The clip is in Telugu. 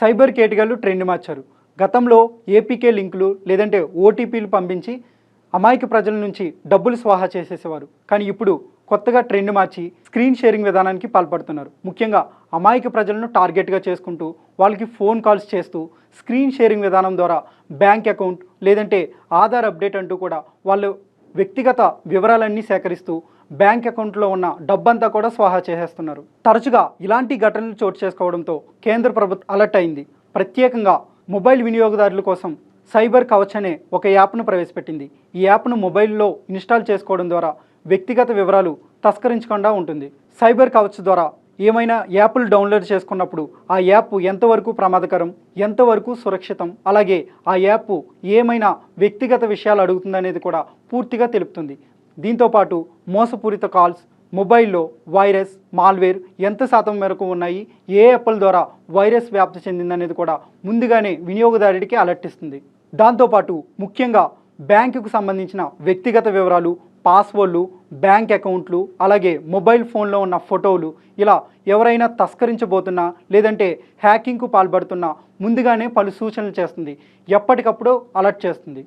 సైబర్ కేటగాళ్ళు ట్రెండ్ మార్చారు. గతంలో ఏపీకే లింకులు లేదంటే ఓటీపీలు పంపించి అమాయక ప్రజల నుంచి డబ్బులు స్వాహా చేసేసేవారు. కానీ ఇప్పుడు కొత్తగా ట్రెండ్ మార్చి స్క్రీన్ షేరింగ్ విధానానికి పాల్పడుతున్నారు. ముఖ్యంగా అమాయక ప్రజలను టార్గెట్గా చేసుకుంటూ వాళ్ళకి ఫోన్ కాల్స్ చేస్తూ స్క్రీన్ షేరింగ్ విధానం ద్వారా బ్యాంక్ అకౌంట్ లేదంటే ఆధార్ అప్డేట్ అంటూ కూడా వాళ్ళు వ్యక్తిగత వివరాలన్నీ సేకరిస్తూ బ్యాంక్ అకౌంట్లో ఉన్న డబ్బంతా కూడా స్వాహా చేసేస్తున్నారు. తరచుగా ఇలాంటి ఘటనలు చోటు చేసుకోవడంతో కేంద్ర ప్రభుత్వం అలర్ట్ అయింది. ప్రత్యేకంగా మొబైల్ వినియోగదారుల కోసం సైబర్ కవచ్ అనే ఒక యాప్ను ప్రవేశపెట్టింది. ఈ యాప్ను మొబైల్లో ఇన్స్టాల్ చేసుకోవడం ద్వారా వ్యక్తిగత వివరాలు తస్కరించకుండా ఉంటుంది. సైబర్ కవచ్ ద్వారా ఏమైనా యాప్లు డౌన్లోడ్ చేసుకున్నప్పుడు ఆ యాప్ ఎంతవరకు ప్రమాదకరం ఎంతవరకు సురక్షితం అలాగే ఆ యాప్ ఏమైనా వ్యక్తిగత విషయాలు అడుగుతుందనేది కూడా పూర్తిగా తెలుపుతుంది. దీంతోపాటు మోసపూరిత కాల్స్ మొబైల్లో వైరస్ మాల్వేర్ ఎంత శాతం మేరకు ఉన్నాయి ఏ యాప్ల ద్వారా వైరస్ వ్యాప్తి చెందిందనేది కూడా ముందుగానే వినియోగదారుడికి అలర్ట్ ఇస్తుంది దాంతోపాటు ముఖ్యంగా బ్యాంకుకు సంబంధించిన వ్యక్తిగత వివరాలు పాస్వర్డ్లు బ్యాంక్ అకౌంట్లు అలాగే మొబైల్ ఫోన్లో ఉన్న ఫోటోలు ఇలా ఎవరైనా తస్కరించబోతున్నా లేదంటే హ్యాకింగ్కు పాల్పడుతున్నా ముందుగానే పలు సూచనలు చేస్తుంది. ఎప్పటికప్పుడు అలర్ట్ చేస్తుంది.